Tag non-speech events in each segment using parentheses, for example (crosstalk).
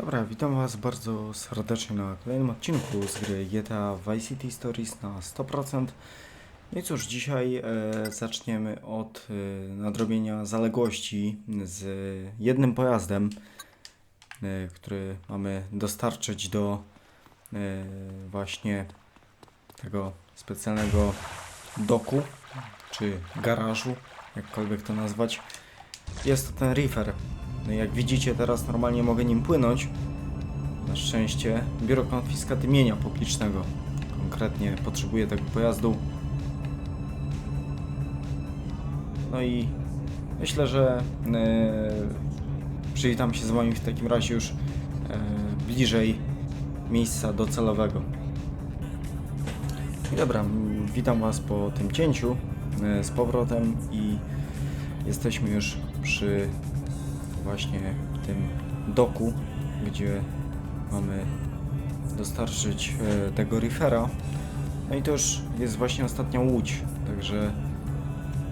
Dobra, witam Was bardzo serdecznie na kolejnym odcinku z gry GTA Vice City Stories na 100%. No i cóż, dzisiaj e, zaczniemy od e, nadrobienia zaległości z jednym pojazdem, e, który mamy dostarczyć do e, właśnie tego specjalnego doku, czy garażu, jakkolwiek to nazwać. Jest to ten Reefer. No jak widzicie, teraz normalnie mogę nim płynąć. Na szczęście Biuro Konfiskaty Mienia Publicznego konkretnie potrzebuje tego pojazdu. No i myślę, że e, przywitam się z wami w takim razie już e, bliżej miejsca docelowego. I dobra, witam was po tym cięciu e, z powrotem i jesteśmy już przy właśnie tym doku, gdzie mamy dostarczyć e, tego reefera. No i to już jest właśnie ostatnia łódź, także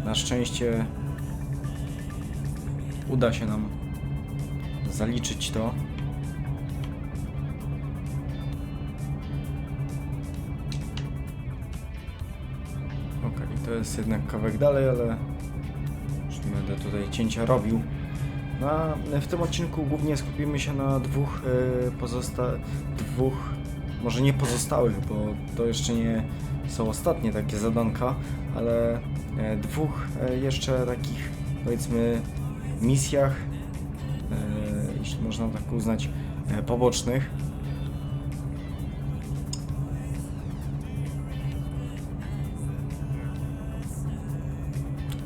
na szczęście uda się nam zaliczyć to. Okej, to jest jednak kawałek dalej, ale już nie będę tutaj cięcia robił. Na, w tym odcinku głównie skupimy się na dwóch e, pozosta... dwóch, może nie pozostałych, bo to jeszcze nie są ostatnie takie zadanka, ale e, dwóch e, jeszcze takich powiedzmy misjach, e, jeśli można tak uznać, e, pobocznych.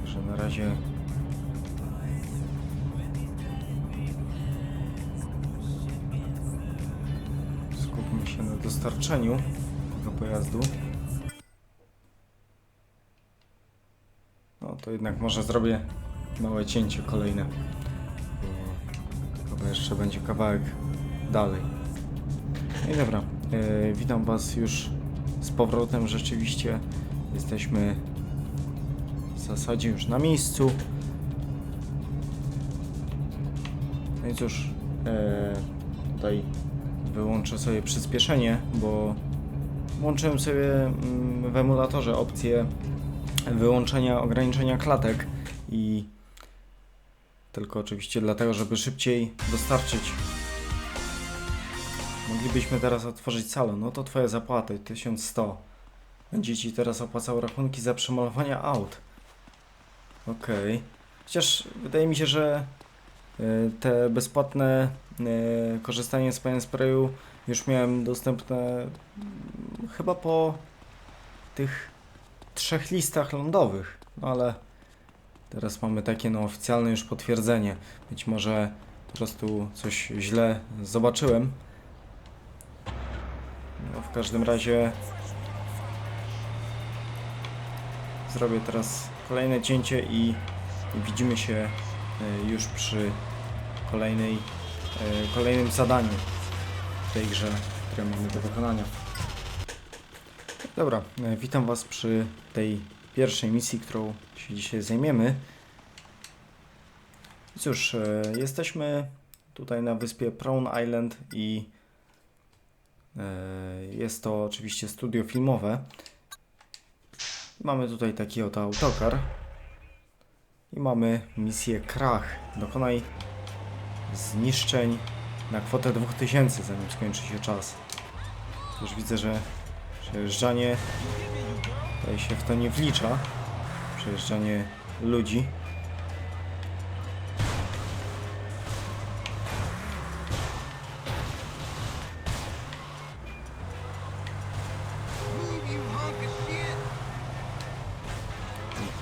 Także na razie dostarczeniu tego pojazdu. No to jednak może zrobię małe cięcie kolejne. Bo jeszcze będzie kawałek dalej. No i dobra, e, witam Was już z powrotem. Rzeczywiście jesteśmy w zasadzie już na miejscu. No i cóż, e, tutaj wyłączę sobie przyspieszenie, bo włączyłem sobie mm, w emulatorze opcję wyłączenia ograniczenia klatek i tylko oczywiście dlatego, żeby szybciej dostarczyć. Moglibyśmy teraz otworzyć salon. No to twoje zapłaty 1100. Będzie ci teraz opłacał rachunki za przemalowanie aut. Okej. Chociaż wydaje mi się, że y, te bezpłatne korzystanie z Pine Sprayu już miałem dostępne mm, chyba po tych trzech listach lądowych, no ale teraz mamy takie no oficjalne już potwierdzenie. Być może po prostu coś źle zobaczyłem. No w każdym razie zrobię teraz kolejne cięcie i, widzimy się e, już przy kolejnej, e, kolejnym zadaniu w tej grze, które mamy do wykonania. Dobra, e, witam Was przy tej pierwszej misji, którą się dzisiaj zajmiemy. Cóż, e, jesteśmy tutaj na wyspie Prone Island i e, jest to oczywiście studio filmowe. Mamy tutaj taki oto autokar i mamy misję Krach. Dokonaj zniszczeń na kwotę 2000, zanim skończy się czas. Już widzę, że Przejeżdżanie tutaj się w to nie wlicza. Przejeżdżanie ludzi.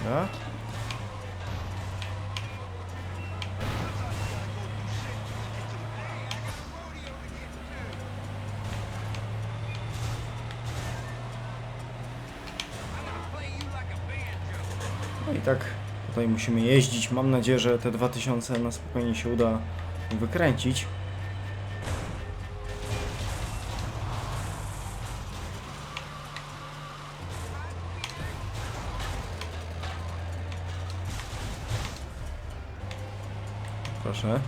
Dobra. Tak tutaj musimy jeździć. Mam nadzieję, że te 2000 na spokojnie się uda wykręcić. Proszę.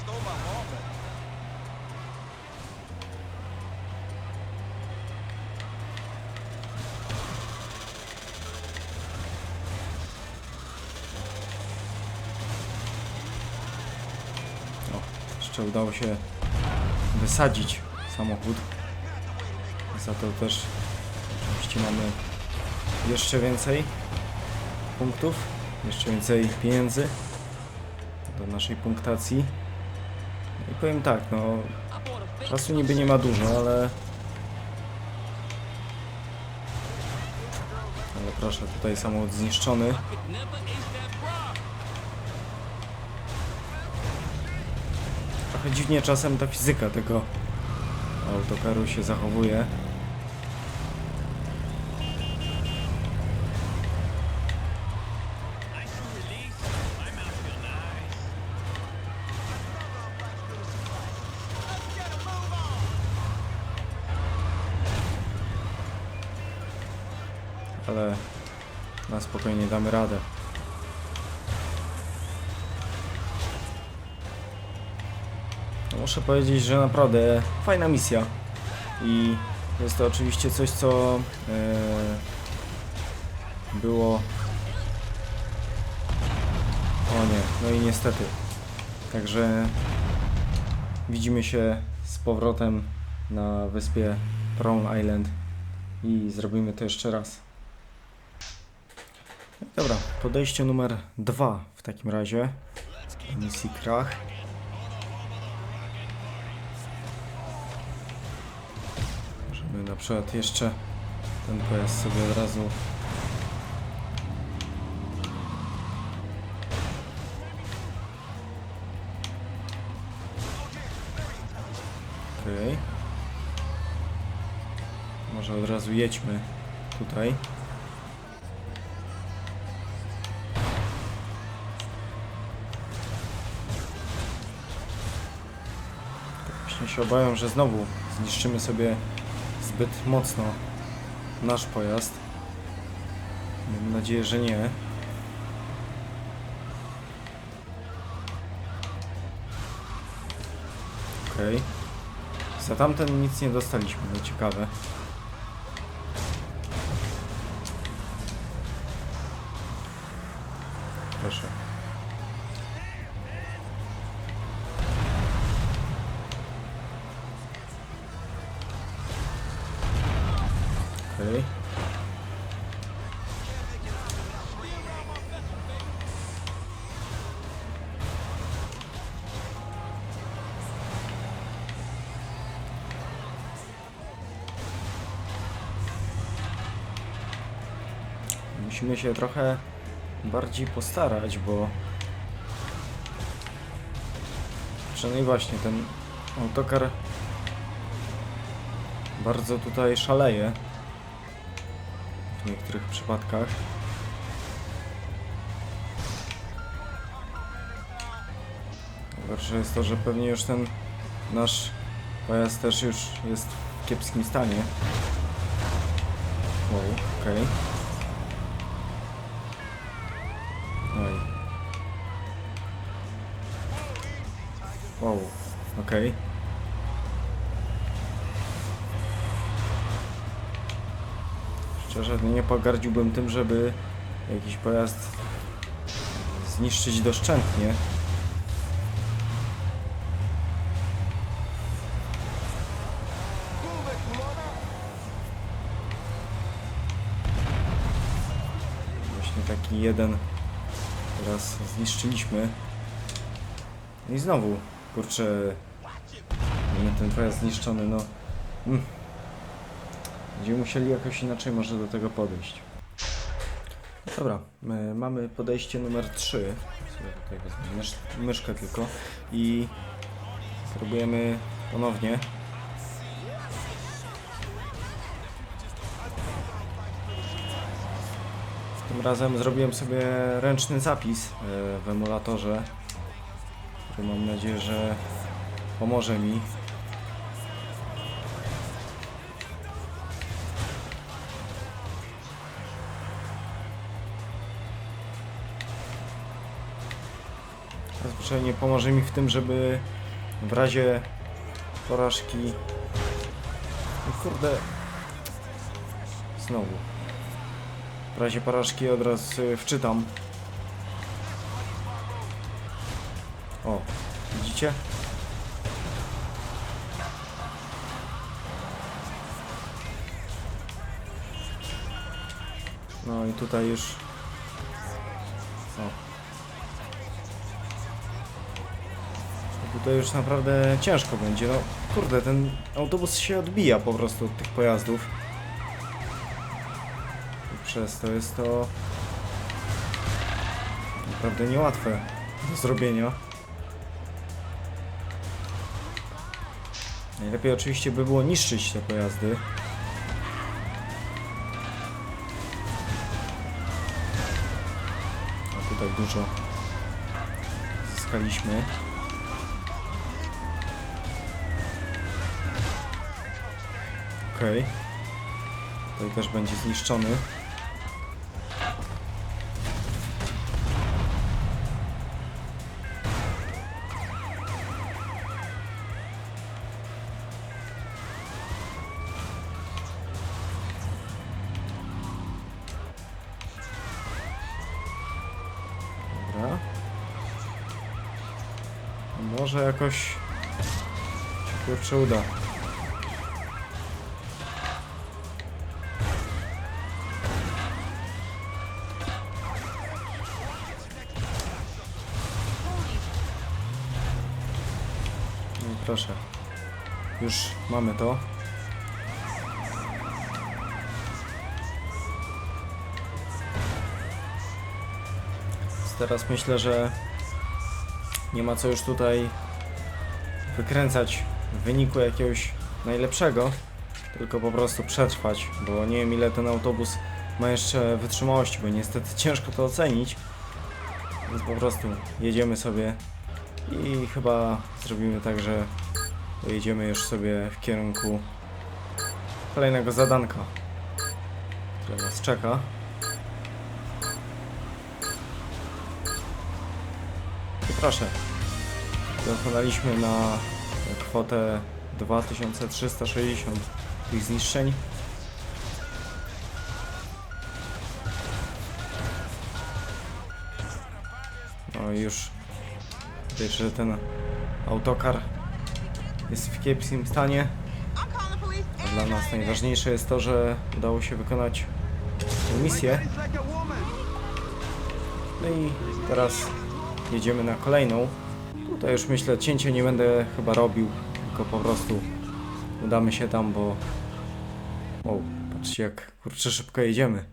Wallet. O, jeszcze udało się wysadzić samochód. Za to też oczywiście mamy jeszcze więcej punktów, jeszcze więcej pieniędzy do naszej punktacji. I powiem tak, no czasu niby nie ma dużo, ale ale proszę, tutaj samochód zniszczony. Trochę dziwnie czasem ta fizyka tego autokaru się zachowuje. Ale na spokojnie damy radę. No muszę powiedzieć, że naprawdę fajna misja. I jest to oczywiście coś, co e, było. O nie, no i niestety. Także widzimy się z powrotem na wyspie Prawn Island i zrobimy to jeszcze raz. Dobra, podejście numer dwa w takim razie. Misji Krach. Możemy na przykład jeszcze ten pojazd sobie od razu Okej. Może od razu jedźmy tutaj. Się obawiam, że znowu zniszczymy sobie zbyt mocno nasz pojazd. Mam nadzieję, że nie. Okej. Za tamten nic nie dostaliśmy, no ciekawe. Musimy się trochę bardziej postarać, bo przynajmniej właśnie ten autokar bardzo tutaj szaleje w niektórych przypadkach. Gorsze jest to, że pewnie już ten nasz pojazd też już jest w kiepskim stanie. Wow, okej. Oj. Wow, okej. Szczerze nie pogardziłbym tym, żeby jakiś pojazd zniszczyć doszczętnie. Właśnie taki jeden teraz zniszczyliśmy. No I znowu, kurczę, ten pojazd zniszczony, no. Mm. Będziemy musieli jakoś inaczej może do tego podejść. Dobra, my mamy podejście numer 3. Sobie tutaj wezmę mysz, myszkę tylko i spróbujemy ponownie. Tym razem zrobiłem sobie ręczny zapis e, w emulatorze, który mam nadzieję, że pomoże mi. Teraz kurczę, nie pomoże mi w tym, żeby w razie porażki... Kurde... Znowu. W razie porażki od razu wczytam. O, widzicie? No i tutaj już... O. Tutaj już naprawdę ciężko będzie. No kurde, ten autobus się odbija po prostu od tych pojazdów. Przez to jest to naprawdę niełatwe do zrobienia. Najlepiej oczywiście by było niszczyć te pojazdy. A tutaj dużo zyskaliśmy. Okej. Tutaj też będzie zniszczony. Może jakoś się kurczę uda. No proszę. Już mamy to. Teraz myślę, że nie ma co już tutaj wykręcać wyniku jakiegoś najlepszego, tylko po prostu przetrwać, bo nie wiem ile ten autobus ma jeszcze wytrzymałości, bo niestety (laughs) ciężko to ocenić. Więc po prostu jedziemy sobie i chyba zrobimy tak, że pojedziemy już sobie w kierunku kolejnego zadanka, które nas czeka. Proszę, dokonaliśmy na kwotę 2360 tych zniszczeń. No i już widać, że ten autokar jest w kiepskim stanie. Dla nas najważniejsze jest to, że udało się wykonać misję. No i teraz jedziemy na kolejną. Tutaj już myślę, cięcia nie będę chyba robił, tylko po prostu udamy się tam, bo... O, patrzcie jak kurczę szybko jedziemy.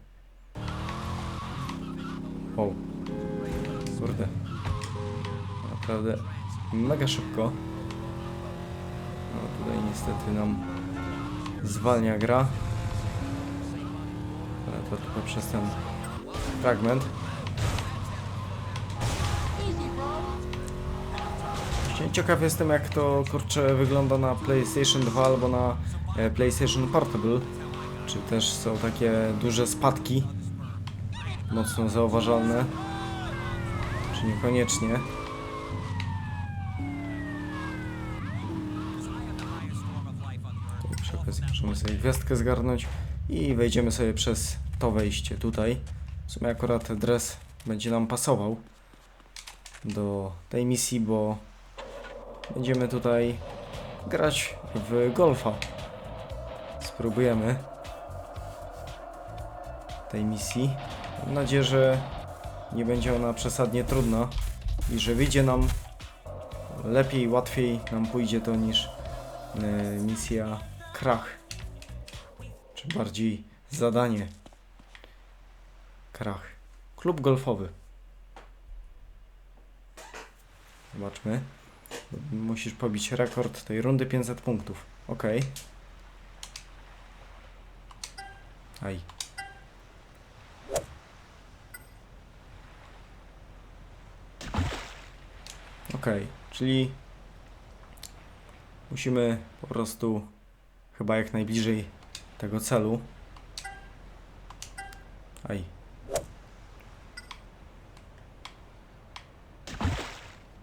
O, kurde. Naprawdę mega szybko. No tutaj niestety nam zwalnia gra. Ale to tylko przez ten fragment. Ciekaw jestem jak to kurczę wygląda na PlayStation 2 albo na e, PlayStation Portable. Czy też są takie duże spadki mocno zauważalne, czy niekoniecznie. Przy okazji możemy sobie gwiazdkę zgarnąć i wejdziemy sobie przez to wejście tutaj. W sumie akurat dres będzie nam pasował do tej misji, bo będziemy tutaj grać w golfa. Spróbujemy tej misji. Mam nadzieję, że nie będzie ona przesadnie trudna i że wyjdzie nam lepiej, łatwiej nam pójdzie to niż e, misja Krach. Czy bardziej zadanie Krach. Klub golfowy. Zobaczmy. Musisz pobić rekord tej rundy 500 punktów. Ok. Aj. Ok, czyli musimy po prostu chyba jak najbliżej tego celu. Aj.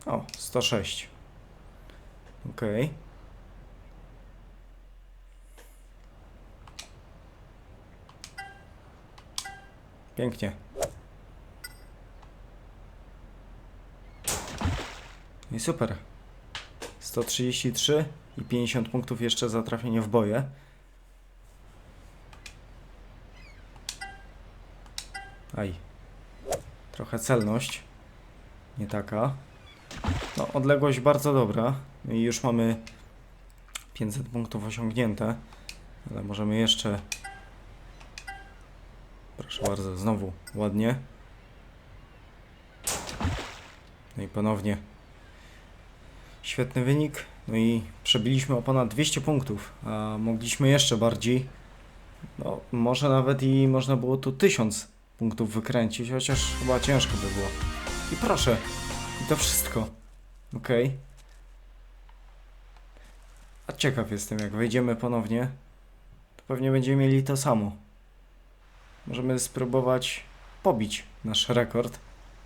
O, 106. Okej. Pięknie. I super. 133 i 50 punktów jeszcze za trafienie w boje. Aj. Trochę celność. Nie taka. No, odległość bardzo dobra. I już mamy 500 punktów osiągnięte. Ale możemy jeszcze. Proszę bardzo, znowu ładnie. No i ponownie. Świetny wynik. No i przebiliśmy o ponad 200 punktów, a mogliśmy jeszcze bardziej. No, może nawet i można było tu 1000 punktów wykręcić, chociaż chyba ciężko by było. I proszę, i to wszystko. Okej. A ciekaw jestem, jak wejdziemy ponownie, to pewnie będziemy mieli to samo. Możemy spróbować pobić nasz rekord.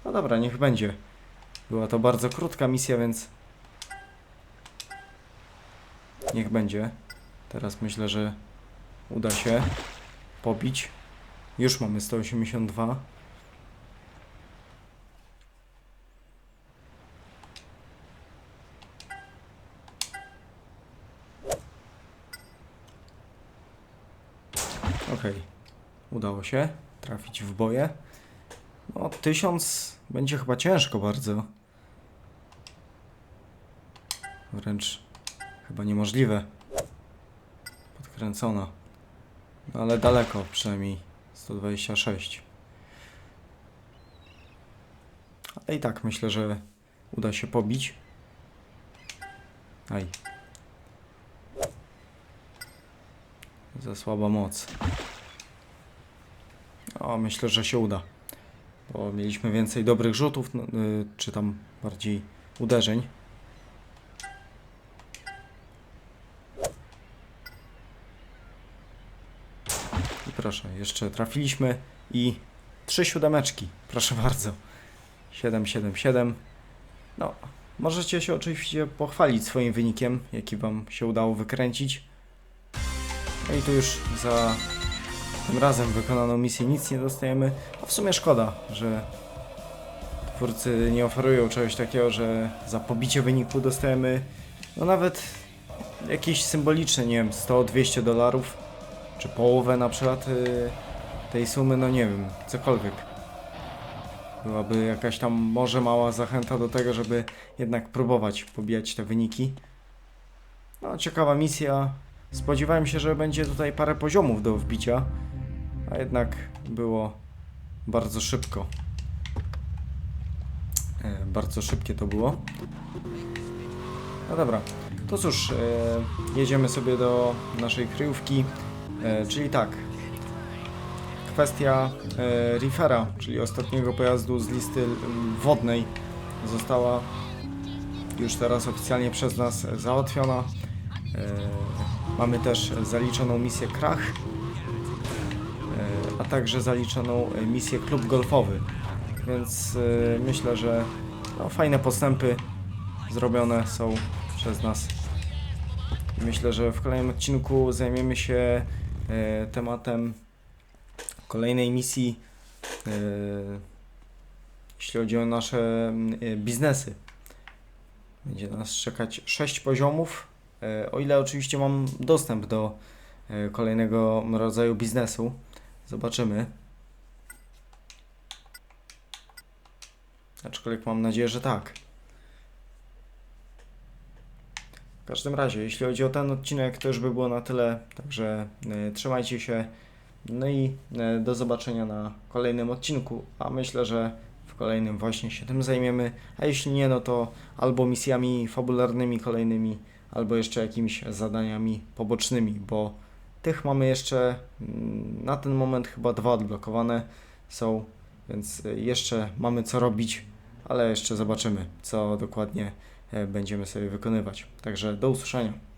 No dobra, niech będzie. Była to bardzo krótka misja, więc niech będzie. Teraz myślę, że uda się pobić. Już mamy 182. Okej, udało się trafić w boje. No, tysiąc będzie chyba ciężko bardzo. Wręcz chyba niemożliwe. Podkręcona. No, ale daleko przynajmniej 126. Ale i tak myślę, że uda się pobić. Aj. Za słaba moc. O, myślę, że się uda. Bo mieliśmy więcej dobrych rzutów, no, y, czy tam bardziej uderzeń. I proszę, jeszcze trafiliśmy i trzy siódemeczki. Proszę bardzo. 7, 7, 7. No, możecie się oczywiście pochwalić swoim wynikiem, jaki Wam się udało wykręcić. No i tu już za tym razem wykonaną misję nic nie dostajemy. A w sumie szkoda, że twórcy nie oferują czegoś takiego, że za pobicie wyniku dostajemy no nawet jakieś symboliczne, nie wiem, 100-200 dolarów, czy połowę na przykład y, tej sumy, no nie wiem, cokolwiek. Byłaby jakaś tam może mała zachęta do tego, żeby jednak próbować pobijać te wyniki. No, ciekawa misja. Spodziewałem się, że będzie tutaj parę poziomów do wbicia, a jednak było bardzo szybko. E, bardzo szybkie to było. No dobra, to cóż, e, jedziemy sobie do naszej kryjówki, e, czyli tak. Kwestia e, czyli ostatniego pojazdu z listy wodnej, została już teraz oficjalnie przez nas załatwiona. E, mamy też zaliczoną misję Krach, także zaliczoną e, misję Klub Golfowy. Więc e, myślę, że no, fajne postępy zrobione są przez nas. Myślę, że w kolejnym odcinku zajmiemy się e, tematem kolejnej misji, jeśli chodzi o nasze biznesy. Będzie nas czekać 6 poziomów, o ile oczywiście mam dostęp do kolejnego rodzaju biznesu. Zobaczymy. Aczkolwiek mam nadzieję, że tak. W każdym razie, jeśli chodzi o ten odcinek, to już by było na tyle. Także e, trzymajcie się. No i e, do zobaczenia na kolejnym odcinku. A myślę, że w kolejnym właśnie się tym zajmiemy. A jeśli nie, no to albo misjami fabularnymi kolejnymi, albo jeszcze jakimiś zadaniami pobocznymi, bo tych mamy jeszcze mm, na ten moment chyba dwa odblokowane są, więc e, jeszcze mamy co robić, ale jeszcze zobaczymy, co dokładnie e, będziemy sobie wykonywać. Także do usłyszenia.